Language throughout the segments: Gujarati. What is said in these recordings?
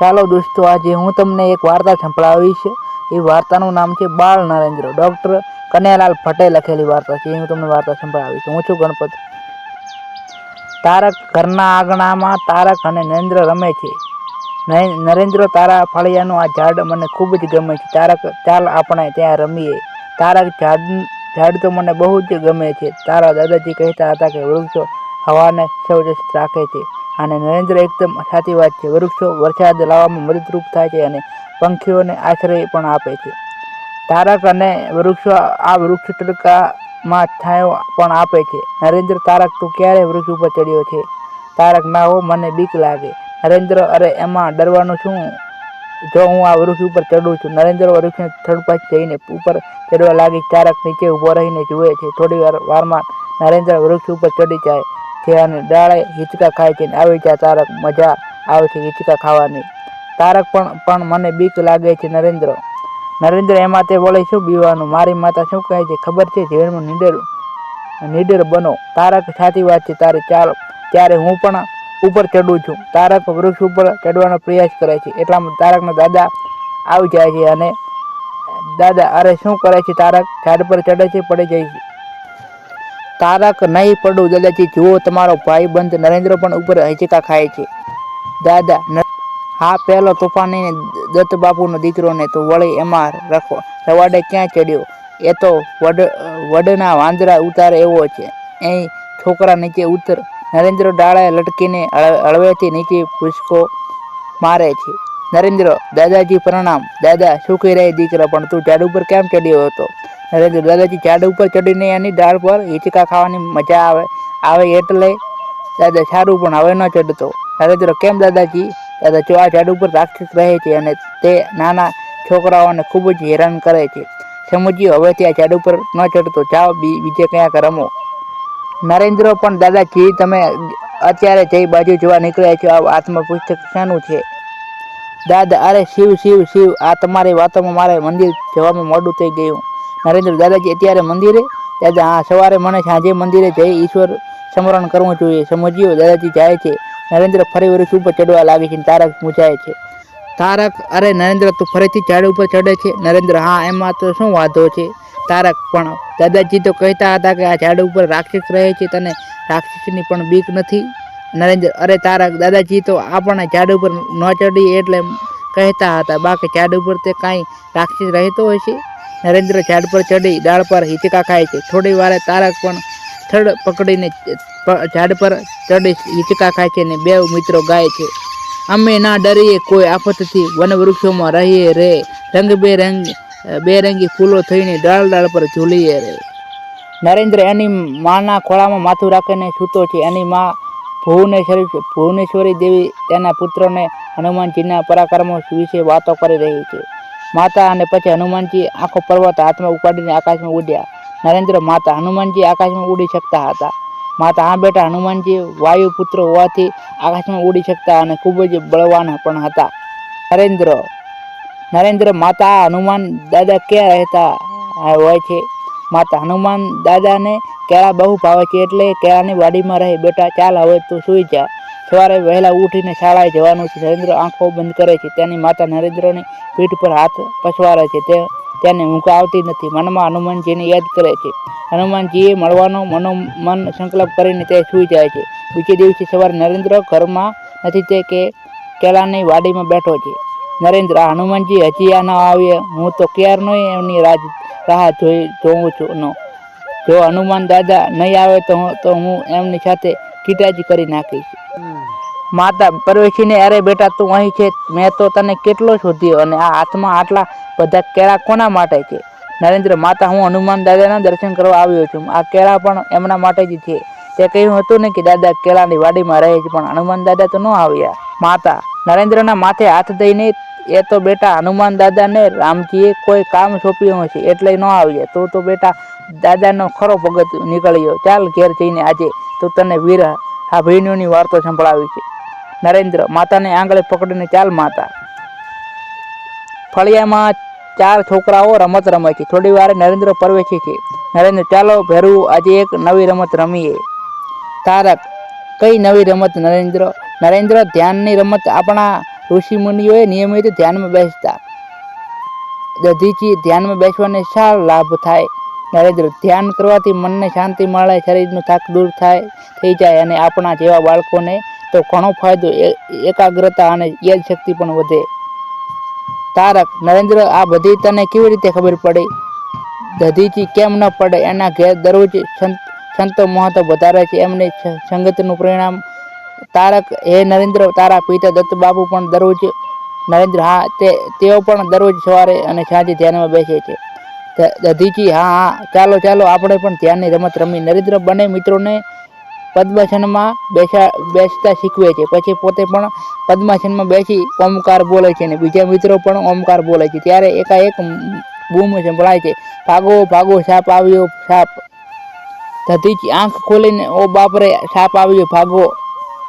ચાલો દોસ્તો, આજે હું તમને એક વાર્તા સંભળાવીશ. એ વાર્તાનું નામ છે બાળ નરેન્દ્ર. ડૉક્ટર કનૈયાલાલ ભટ્ટે લખેલી વાર્તા છે. એ હું તમને વાર્તા સંભળાવીશ. હું છું ગણપત. તારક ઘરના આંગણામાં તારક અને નરેન્દ્ર રમે છે. નરેન્દ્ર તારા ફળિયાનું આ ઝાડ મને ખૂબ જ ગમે છે. તારક, ચાલ આપણે ત્યાં રમીએ. તારક ઝાડ ઝાડ તો મને બહુ જ ગમે છે. તારા દાદાજી કહેતા હતા કે વૃક્ષો હવાને સૌ રાખે છે. અને નરેન્દ્ર એકદમ સાચી વાત છે. વૃક્ષો વરસાદ લાવવામાં મદદરૂપ થાય છે અને પંખીઓને આશ્રય પણ આપે છે. તારક અને વૃક્ષો આ વૃક્ષ તડકામાં છાંયો પણ આપે છે. નરેન્દ્ર, તારક, તું ક્યારે વૃક્ષ ઉપર ચડ્યો છે? તારક, ના હો, મને બીક લાગે. નરેન્દ્ર, અરે, એમાં ડરવાનું શું? જો હું આ વૃક્ષ ઉપર ચડું છું. નરેન્દ્ર વૃક્ષને થડ પાસે જઈને ઉપર ચડવા લાગી. તારક નીચે ઊભો રહીને જુએ છે. થોડી વાર વારમાં નરેન્દ્ર વૃક્ષ ઉપર ચડી જાય. અને ડાળે હિંચકા ખાય છે આવી જાય તારક મજા આવે છે હિંચકા ખાવાની. તારક પણ પણ મને બીક લાગે છે નરેન્દ્ર. નરેન્દ્ર એમાં તે વળે શું બીવાનું? મારી માતા શું કહે છે? ખબર છે? જીવનમાં નીડર નીડર બનો. તારક સાચી વાત છે. તારે ચાલ, ત્યારે હું પણ ઉપર ચડું છું. તારક વૃક્ષ ઉપર ચડવાનો પ્રયાસ કરે છે. એટલામાં તારકના દાદા આવી જાય છે અને દાદા, અરે શું કરે છે તારક? ઝાડ પર ચડે છે, પડી જાય છે. તારક નહીં પડું, દાદાજી, જુઓ, તમારો ભાઈબંધ નરેન્દ્ર પણ ઉપર હચકા ખાય છે. દાદા હા, પહેલો તોફાની દત્ત બાપુનો દીકરો ને તો વળી એમાં રખો રવાડે ક્યાં ચડ્યો? એ તો વડ વડના વાંદરા ઉતારે એવો છે. અહીં છોકરા નીચે ઉતર નરેન્દ્ર ડાળે લટકીને હળ- હળવેથી નીચે ભૂસકો મારે છે. નરેન્દ્ર, દાદાજી, પ્રણામ. દાદા, સુખી રહે દીકરા, પણ તું ઝાડ ઉપર કેમ ચડ્યો હતો? નરેન્દ્ર દાદાજી ઝાડ ઉપર ચડીને એની ડાળ પર ઈચકા ખાવાની મજા આવે. આવે એટલે દાદા સારું પણ હવે ન ચડતો. નરેન્દ્ર કેમ દાદાજી? દાદા જો આ ઝાડ ઉપર રાક્ષસ રહે છે અને તે નાના છોકરાઓને ખૂબ જ હેરાન કરે છે. સમજી, હવે ત્યાં ઝાડ ઉપર ન ચડતો. જાઓ બીજે ક્યાંક રમો. નરેન્દ્ર પણ, દાદાજી, તમે અત્યારે જઈ બાજુ જોવા નીકળ્યા છો, આ આત્મપુસ્તક શાનું છે? દાદા, અરે શિવ શિવ શિવ, આ તમારી વાતોમાં મારે મંદિર જવામાં મોડું થઈ ગયું. નરેન્દ્ર દાદાજી અત્યારે મંદિરે, દાદા, આ સવારે મને સાંજે મંદિરે જઈ ઈશ્વર સ્મરણ કરવું જોઈએ. સમજ્યો? દાદાજી જાય છે. નરેન્દ્ર ફરી વૃક્ષ ઉપર ચડવા લાગે છે તારક મૂંઝાય છે. તારક, અરે નરેન્દ્ર, તું ફરીથી ઝાડ ઉપર ચડે છે? નરેન્દ્ર, હા, એમાં તો શું વાંધો છે? તારક, પણ દાદાજી તો કહેતા હતા કે આ ઝાડ ઉપર રાક્ષસ રહે છે, તને રાક્ષસની પણ બીક નથી? નરેન્દ્ર, અરે તારક, દાદાજી તો આપણે ઝાડ ઉપર ન ચડી એટલે કહેતા હતા. બાકી ઝાડ ઉપર તે કાંઈ રાક્ષસ રહેતો હોય છે? નરેન્દ્ર ઝાડ પર ચડી ડાળ પર હિંચકા ખાય છે. થોડી વારે તારક પણ થડ પકડીને ઝાડ પર ચડી હિંચકા ખાય છે અને બે મિત્રો ગાય છે. અમે ના ડરીએ, કોઈ આફતથી વન વૃક્ષોમાં રહીએ રે. રંગબેરંગ, બેરંગી ફૂલો થઈને ડાળ ડાળ પર ઝૂલીએ રે. નરેન્દ્ર એની માના ખોળામાં માથું રાખીને સૂતો છે. એની મા ભુવનેશ્વરી ભુવનેશ્વરી દેવી તેના પુત્રોને હનુમાનજીના પરાક્રમો વિશે વાતો કરી રહી છે. માતા અને પછી હનુમાનજી આખો પર્વત હાથમાં ઉપાડીને આકાશમાં ઉડ્યા. નરેન્દ્ર માતા હનુમાનજી આકાશમાં ઉડી શકતા હતા. માતા આ બેટા હનુમાનજી વાયુ પુત્ર હોવાથી આકાશમાં ઉડી શકતા અને ખૂબ જ બળવાન પણ હતા. નરેન્દ્ર નરેન્દ્ર માતા હનુમાન દાદા ક્યાં રહેતા હોય છે? માતા હનુમાન દાદાને કેળા બહુ ભાવે છે એટલે કેળાની વાડીમાં રહે બેટા ચાલ હવે તું સૂઈ જા. સવારે વહેલા ઉઠીને શાળાએ જવાનું છે. નરેન્દ્ર આંખો બંધ કરે છે. તેની માતા નરેન્દ્રની પીઠ પર હાથ પછવારે છે. તે તેને ઊંઘ આવતી નથી. મનમાં હનુમાનજીને યાદ કરે છે. હનુમાનજીએ મળવાનો મનોમન સંકલ્પ કરીને તે સૂઈ જાય છે. બીજે દિવસે સવારે નરેન્દ્ર ઘરમાં નથી તે કે કેળાની વાડીમાં બેઠો છે. નરેન્દ્ર હનુમાનજી હજી આ ન આવે હું તો ક્યારનો એમની રાહ રાહ જોઈ, જોઉં છું. નો જો હનુમાન દાદા નહીં આવે તો તો હું એમની સાથે કીટાજી કરી નાખીશ. માતા પરવેશીને, અરે બેટા, તું અહીં છે, મેં તો તને કેટલો શોધ્યો અને આ હાથમાં આટલા બધા કેળા કોના માટે છે? નરેન્દ્ર માતા, હું હનુમાન દાદાના દર્શન કરવા આવ્યો છું. આ કેળા પણ એમના માટે જ છે. તે કહ્યું હતું ને કે, દાદા, કેળાની વાડીમાં રહે છે, પણ હનુમાન દાદા તો ન આવ્યા. માતા, નરેન્દ્રના માથે હાથ દઈને, એ તો બેટા, હનુમાન દાદાને રામજીએ કોઈ કામ સોંપ્યું હશે એટલે ન આવ્યા. તો તો બેટા, દાદાનો ખરો ભગત નીકળ્યો. ચાલ ઘેર જઈને આજે તો તને વીર આ બહેનોની વાર્તા સંભળાવી છે નરેન્દ્ર, માતાને આંગળે પકડીને ચાલ માતા. ફળિયામાં ચાર છોકરાઓ રમત રમે છે. થોડી વાર નરેન્દ્ર પરવેશે છે. નરેન્દ્ર, ચાલો ભેરવું આજે એક નવી રમત રમીએ. તારક, કઈ નવી રમત નરેન્દ્ર? નરેન્દ્ર, ધ્યાનની રમત આપણા ઋષિમુનિઓએ નિયમિત ધ્યાનમાં બેસતા. દધીચી ધ્યાનમાં બેસવાને શા લાભ થાય. નરેન્દ્ર, ધ્યાન કરવાથી મનને શાંતિ મળે, શરીરનો થાક દૂર થાય, થઈ જાય અને આપણા જેવા બાળકોને તો ઘણો ફાયદો એકાગ્રતા અને યાદશક્તિ પણ વધે. તારક નરેન્દ્ર, આ બધી તને કેવી રીતે ખબર પડી? દધીજી કેમ ન પડે? એના ઘેર દરરોજ સંતો મહત્વ વધારે છે. એમની સંગતનું પરિણામ તારક, હે નરેન્દ્ર, તારા પિતા દત્ત બાપુ પણ દરરોજ નરેન્દ્ર, હા, તે, તેઓ પણ દરરોજ સવારે અને સાંજે ધ્યાનમાં બેસે છે. દધીજી હા હા, ચાલો ચાલો, આપણે પણ ધ્યાનની રમત રમી. નરેન્દ્ર બંને મિત્રોને પદ્માસનમાં બેસા, બેસતા શીખવે છે. પછી પોતે પણ પદ્માસનમાં બેસી ઓમકાર બોલે છે અને બીજા મિત્રો પણ ઓમકાર બોલે છે. ત્યારે એકાએક બૂમ સંભળાય છે. ભાગો ભાગો સાપ આવ્યો સાપ દધીચી આંખ ખોલીને, ઓ બાપરે સાપ આવ્યો, ભાગો.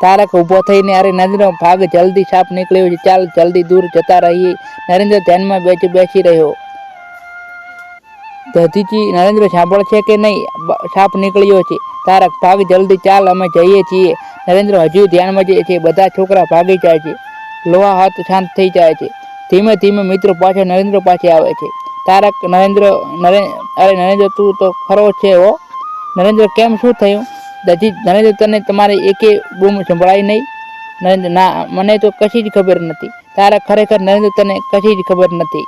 તારક ઊભો થઈને અરે નરેન્દ્ર ભાગ જલ્દી સાપ નીકળ્યો છે. ચાલ જલ્દી દૂર જતા રહીએ. નરેન્દ્ર ધ્યાનમાં બેસી બેસી રહ્યો. દધીચી નરેન્દ્ર સાંભળ છે કે નહીં? સાપ નીકળ્યો છે. તારક ભાગ જલ્દી ચાલ, અમે જઈએ છીએ. નરેન્દ્ર હજુ ધ્યાનમાં જઈએ છે. બધા છોકરા ભાગી જાય છે. લોહા હાથ શાંત થઈ જાય છે. ધીમે ધીમે મિત્રો પાછળ નરેન્દ્ર પાસે આવે છે. તારક, નરેન્દ્ર, નરે, અરે નરેન્દ્ર, તું તો ખરો છે હો. નરેન્દ્ર, કેમ શું થયું? દધી નરેન્દ્ર તને તમારી એકે બૂમ સંભળાઈ નહીં? નરેન્દ્ર, ના, મને તો કશી જ ખબર નથી. તારા ખરેખર નરેન્દ્ર તને કશી જ ખબર નથી.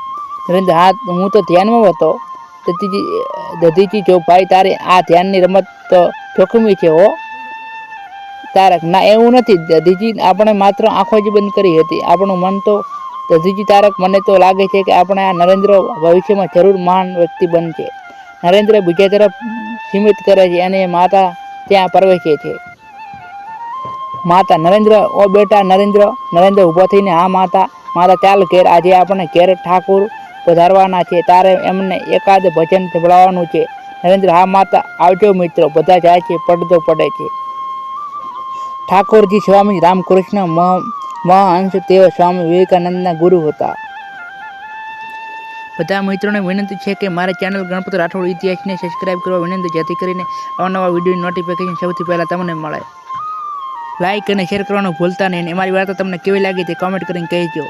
નરેન્દ્ર, હા, હું તો ધ્યાનમાં હતો. દધીજી દધીજી જો ભાઈ તારે આ ધ્યાનની રમત તો જોખમી છે હો. તારક, ના, એવું નથી. દધીજી આપણે માત્ર આંખો જ બંધ કરી હતી. આપણું મન તો દધીજી તારક, મને તો લાગે છે કે આપણે આ નરેન્દ્ર ભવિષ્યમાં જરૂર મહાન વ્યક્તિ બનશે. નરેન્દ્ર બીજા તરફ સીમિત કરે છે અને માતા ત્યાં પ્રવેશે છે. માતા નરેન્દ્ર, ઓ બેટા નરેન્દ્ર નરેન્દ્ર ઊભો થઈને, હા, માતા માતા ચાલ ઘેર. આજે આપણે ઘેર ઠાકુર પધારવાના છે. તારે એમને એકાદ ભજન સંભળાવવાનું છે. નરેન્દ્ર, હા માતા, આવજો મિત્રો. બધા જાય છે, પડદો પડે છે. ઠાકોરજી સ્વામી રામકૃષ્ણ મહ- મહાંશ તેઓ સ્વામી વિવેકાનંદના ગુરુ હતા. બધા મિત્રોને વિનંતી છે કે મારા ચેનલ ગણપત રાઠોડ ઇતિહાસને સબસ્ક્રાઇબ કરવા વિનંતી જેથી કરીને અવનવા વિડીયોની નોટિફિકેશન સૌથી પહેલાં તમને મળે. લાઇક અને શેર કરવાનું ભૂલતા નહીં. અમારી વાર્તા તમને કેવી લાગી તે કોમેન્ટ કરીને કહેજો.